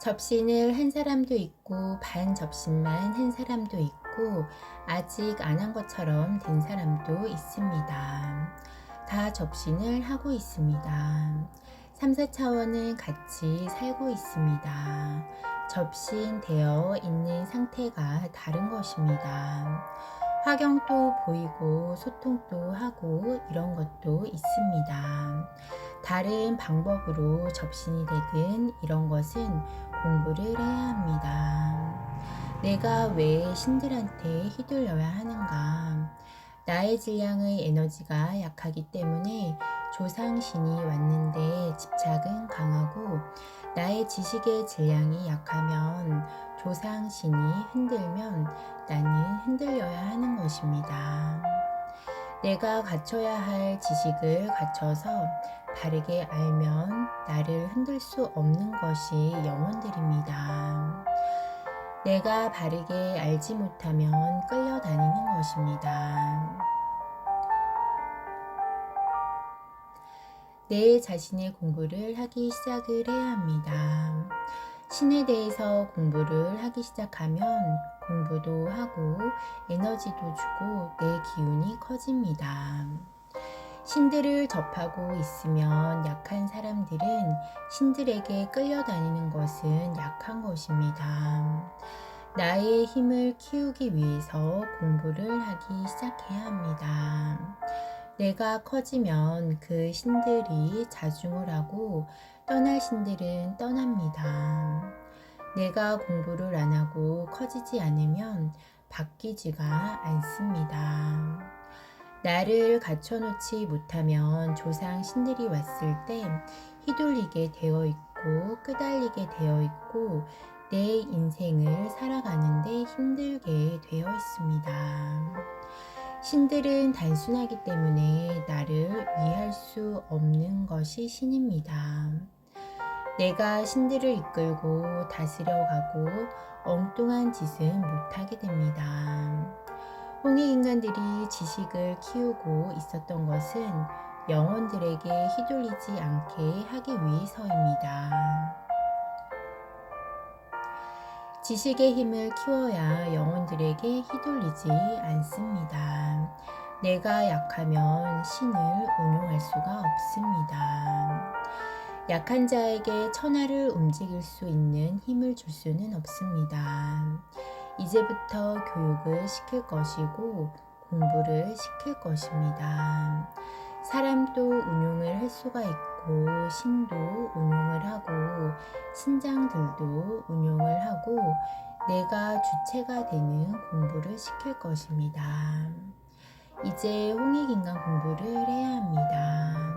접신을 한 사람도 있고 반 접신만 한 사람도 있고 아직 안 한 것처럼 된 사람도 있습니다. 다 접신을 하고 있습니다. 3, 4차원은 같이 살고 있습니다. 접신되어 있는 상태가 다른 것입니다. 화경도 보이고 소통도 하고 이런 것도 있습니다. 다른 방법으로 접신이 되든 이런 것은 공부를 해야 합니다. 내가 왜 신들한테 휘둘려야 하는가? 나의 질량의 에너지가 약하기 때문에 조상신이 왔는데 집착은 강하고 나의 지식의 질량이 약하면 조상신이 흔들면 나는 흔들려야 하는 것입니다. 내가 갖춰야 할 지식을 갖춰서 바르게 알면 나를 흔들 수 없는 것이 영혼들입니다. 내가 바르게 알지 못하면 끌려다니는 것입니다. 내 자신의 공부를 하기 시작을 해야 합니다. 신에 대해서 공부를 하기 시작하면 공부도 하고 에너지도 주고 내 기운이 커집니다. 신들을 접하고 있으면 약한 사람들은 신들에게 끌려다니는 것은 약한 것입니다. 나의 힘을 키우기 위해서 공부를 하기 시작해야 합니다. 내가 커지면 그 신들이 자중을 하고 떠날 신들은 떠납니다. 내가 공부를 안 하고 커지지 않으면 바뀌지가 않습니다. 나를 갖춰놓지 못하면 조상 신들이 왔을 때 휘둘리게 되어 있고 끄달리게 되어 있고 내 인생을 살아가는데 힘들게 되어 있습니다. 신들은 단순하기 때문에 나를 위할 수 없는 것이 신입니다. 내가 신들을 이끌고 다스려가고 엉뚱한 짓은 못하게 됩니다. 홍익 인간들이 지식을 키우고 있었던 것은 영혼들에게 휘둘리지 않게 하기 위해서입니다. 지식의 힘을 키워야 영혼들에게 휘둘리지 않습니다. 내가 약하면 신을 운용할 수가 없습니다. 약한 자에게 천하를 움직일 수 있는 힘을 줄 수는 없습니다. 이제부터 교육을 시킬 것이고 공부를 시킬 것입니다. 사람도 운용을 할 수가 있고 신도 운용을 하고 신장들도 운용을 하고 내가 주체가 되는 공부를 시킬 것입니다. 이제 홍익인간 공부를 해야 합니다.